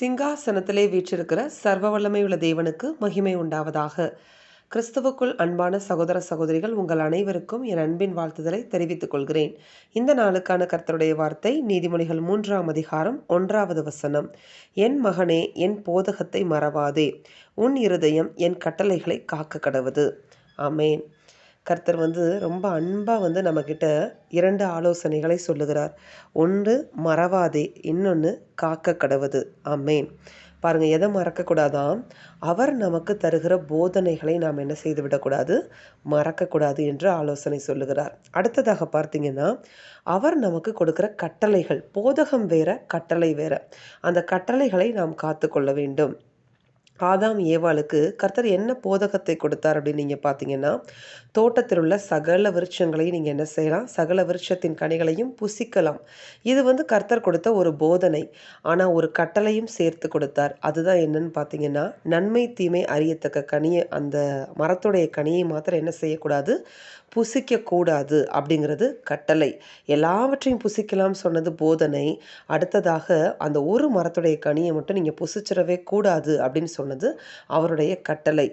சிங்காசனத்திலே வீற்றிருக்கிற சர்வ வல்லமையுள்ள தேவனுக்கு மகிமை உண்டாவதாக. கிறிஸ்துவுக்குள் அன்பான சகோதர சகோதரிகள் உங்கள் அனைவருக்கும் என் அன்பின் வாழ்த்துதலை தெரிவித்துக் கொள்கிறேன். இந்த நாளுக்கான கர்த்தருடைய வார்த்தை நீதிமொழிகள் மூன்றாம் அதிகாரம் ஒன்றாவது வசனம். என் மகனே என் போதகத்தை மறவாதே. உன் இருதயம் என் கட்டளைகளை காக்க கடவுது அமேன் கர்த்தர் வந்து ரொம்ப அன்பாக வந்து நம்மக்கிட்ட இரண்டு ஆலோசனைகளை சொல்லுகிறார். ஒன்று மறவாதே. இன்னொன்று காக்க கடவுது அம்மேன் பாருங்கள் எதை மறக்கக்கூடாதாம்? அவர் நமக்கு தருகிற போதனைகளை நாம் என்ன செய்து விடக்கூடாது மறக்கக்கூடாது என்று ஆலோசனை சொல்லுகிறார். அடுத்ததாக பார்த்தீங்கன்னா அவர் நமக்கு கொடுக்குற கட்டளைகள். போதகம் வேற கட்டளை வேற. அந்த கட்டளைகளை நாம் காத்து கொள்ள வேண்டும். ஆதாம் ஏவாளுக்கு கர்த்தர் என்ன போதகத்தை கொடுத்தார் அப்படின்னு நீங்கள் பார்த்தீங்கன்னா தோட்டத்தில் உள்ள சகல விருட்சங்களையும் நீங்கள் என்ன செய்யலாம் சகல விருட்சத்தின் கனிகளையும் புசிக்கலாம். இது வந்து கர்த்தர் கொடுத்த ஒரு போதனை. ஆனால் ஒரு கட்டளையும் சேர்த்து கொடுத்தார். அதுதான் என்னன்னு பார்த்தீங்கன்னா நன்மை தீமை அறியத்தக்க கனியை அந்த மரத்துடைய கனியை மாத்திரம் என்ன செய்யக்கூடாது? புசிக்கக்கூடாது அப்படிங்கிறது கட்டளை. எல்லாவற்றையும் புசிக்கலாம் சொன்னது போதனை. அடுத்ததாக அந்த ஒரு மரத்துடைய கனியை மட்டும் நீங்கள் புசிச்சிடவே கூடாது அப்படின்னு சொன்னது அவருடைய கட்டளை.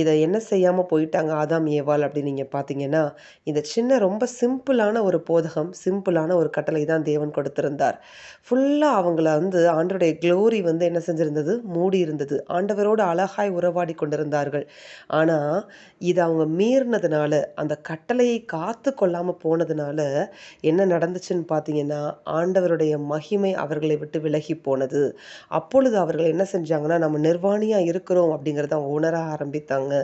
இதை என்ன செய்யாமல் போயிட்டாங்க ஆதாம் ஏவாள் அப்படின்னு நீங்கள் பார்த்தீங்கன்னா இந்த சின்ன ரொம்ப சிம்பிளான ஒரு போதகம் சிம்பிளான ஒரு கட்டளை தான் தேவன் கொடுத்திருந்தார். ஃபுல்லாக அவங்கள வந்து ஆண்டருடைய க்ளோரி வந்து என்ன செஞ்சுருந்தது? மூடி இருந்தது. ஆண்டவரோடு அழகாய் உறவாடி கொண்டிருந்தார்கள். ஆனால் இது அவங்க மீறினதுனால அந்த கட்டளையை காத்து கொள்ளாமல் போனதுனால என்ன நடந்துச்சுன்னு பார்த்தீங்கன்னா ஆண்டவருடைய மகிமை அவர்களை விட்டு விலகி போனது. அப்பொழுது அவர்கள் என்ன செஞ்சாங்கன்னா நம்ம நிர்வாணியாக இருக்கிறோம் அப்படிங்கிறத அவங்க உணர ஆரம்பித்தாங்க.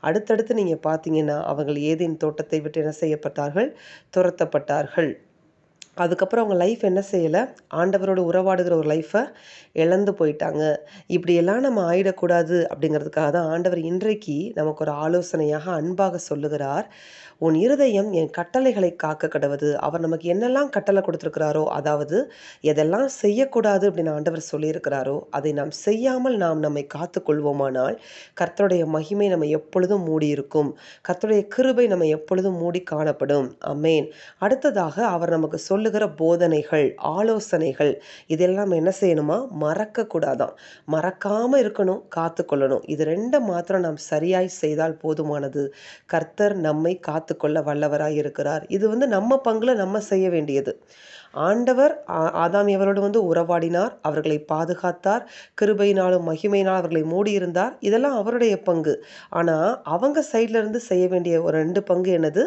அடுத்தடுத்து நீங்கள் பார்த்தீங்கன்னா அவர்கள் ஏதேன் தோட்டத்தை விட்டு என்ன செய்யப்பட்டார்கள்? துரத்தப்பட்டார்கள். அதுக்கப்புறம் அவங்க லைஃப் என்ன செய்யலை? ஆண்டவரோட உறவாடுகிற ஒரு லைஃப்பை இழந்து போயிட்டாங்க. இப்படியெல்லாம் நம்ம ஆயிடக்கூடாது அப்படிங்கிறதுக்காக தான் ஆண்டவர் இன்றைக்கு நமக்கு ஒரு ஆலோசனையாக அன்பாக சொல்லுகிறார். உன் இருதயம் என் கட்டளைகளை காக்க கடவுது. அவர் நமக்கு என்னெல்லாம் கட்டளை கொடுத்துருக்கிறாரோ அதாவது எதெல்லாம் செய்யக்கூடாது அப்படின்னு ஆண்டவர் சொல்லியிருக்கிறாரோ அதை நாம் செய்யாமல் நாம் நம்மை காத்து கொள்வோமானால் கர்த்தருடைய மகிமை நம்ம எப்பொழுதும் மூடி இருக்கும் கர்த்தருடைய கிருபை நம்ம எப்பொழுதும் மூடி காணப்படும் அமேன் அடுத்ததாக அவர் நமக்கு சொல்லு சொல்லுகிற போதனைகள் ஆலோசனைகள் இதெல்லாம் என்ன செய்யணுமா? மறக்கக்கூடாதான். மறக்காமல் இருக்கணும் காத்துக்கொள்ளணும். இது ரெண்டை மாத்திரம் நாம் சரியாய் செய்தால் போதுமானது. கர்த்தர் நம்மை காத்துக்கொள்ள வல்லவராய் இருக்கிறார். இது வந்து நம்ம பங்கில் நம்ம செய்ய வேண்டியது. ஆண்டவர் ஆதாம் எவரோடு வந்து உறவாடினார் அவர்களை பாதுகாத்தார் கிருபையினாலும் மகிமையினால் அவர்களை மூடியிருந்தார். இதெல்லாம் அவருடைய பங்கு. ஆனால் அவங்க சைட்லேருந்து செய்ய வேண்டிய ஒரு ரெண்டு பங்கு என்னது?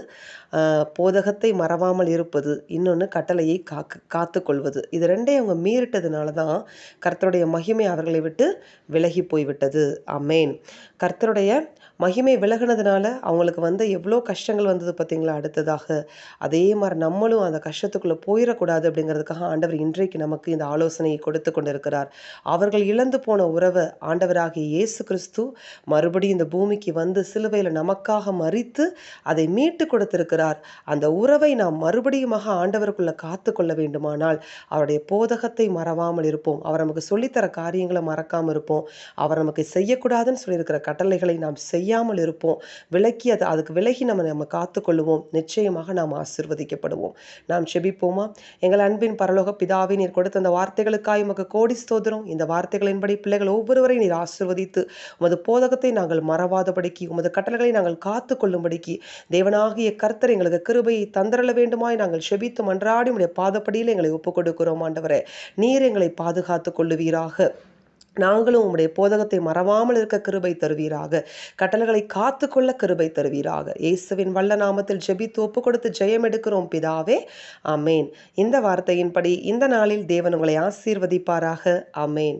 போதகத்தை மறவாமல் இருப்பது இன்னொன்று கட்டளையை காக்கு காத்து கொள்வது இது ரெண்டையும் அவங்க மீறிட்டதுனால தான் கர்த்தருடைய மகிமை அவர்களை விட்டு விலகி போய்விட்டது. அமேன் கர்த்தருடைய மகிமை விலகினதுனால அவங்களுக்கு வந்து எவ்வளோ கஷ்டங்கள் வந்தது பார்த்தீங்களா? அடுத்ததாக அதே மாதிரி நம்மளும் அந்த கஷ்டத்துக்குள்ளே போயிடக்கூடாது அப்படிங்கிறதுக்காக ஆண்டவர் இன்றைக்கு நமக்கு இந்த ஆலோசனையை கொடுத்து கொண்டிருக்கிறார். அவர்கள் இழந்து போன உறவை ஆண்டவராகிய இயேசு கிறிஸ்து மறுபடியும் இந்த பூமிக்கு வந்து சிலுவையில் நமக்காக மறித்து அதை மீட்டு கொடுத்திருக்கிறார். அந்த உறவை நாம் மறுபடியுமாக ஆண்டவருக்குள்ள காத்து கொள்ள வேண்டுமானால் அவருடைய போதகத்தை மறவாமல் இருப்போம். அவர் நமக்கு சொல்லித்தர காரியங்களை மறக்காமல் இருப்போம். அவர் நமக்கு செய்யக்கூடாதுன்னு சொல்லியிருக்கிற கட்டளைகளை நாம் செய்ய செய்யாமல் இருப்போம். விலக்கி அதை அதுக்கு விலகி நம்ம நம்ம காத்துக்கொள்ளுவோம். நிச்சயமாக நாம் ஆசிர்வதிக்கப்படுவோம் நாம் செபிப்போமா? எங்கள் அன்பின் பரலோக பிதாவை நீர் கொடுத்த அந்த வார்த்தைகளுக்காய் உமக்கு கோடி ஸ்தோதரம் இந்த வார்த்தைகளின்படி பிள்ளைகள் ஒவ்வொருவரையும் நீர் ஆசிர்வதித்து உமது போதகத்தை நாங்கள் மறவாதபடிக்கு உமது கட்டளைகளை நாங்கள் காத்து கொள்ளும்படிக்கு தேவனாகிய கர்த்தர் எங்களுக்கு கிருபையை தந்தரள வேண்டுமாய் நாங்கள் செபித்து மன்றாடி உடைய பாதப்படியில் எங்களை ஒப்புக் கொடுக்கிறோம் ஆண்டவரே. நீர் எங்களை பாதுகாத்து கொள்ளுவீராக நாங்களும் உம்முடைய போதகத்தை மறவாமல் இருக்க கிருபை தருவீராக. கட்டளைகளை காத்து கொள்ள கிருபை தருவீராக. இயேசுவின் வல்ல நாமத்தில் ஜெபித்து ஒப்பு கொடுத்து ஜெயம் எடுக்கிறோம் பிதாவே. அமேன் இந்த வார்த்தையின்படி இந்த நாளில் தேவன் உங்களை ஆசீர்வதிப்பாராக. அமேன்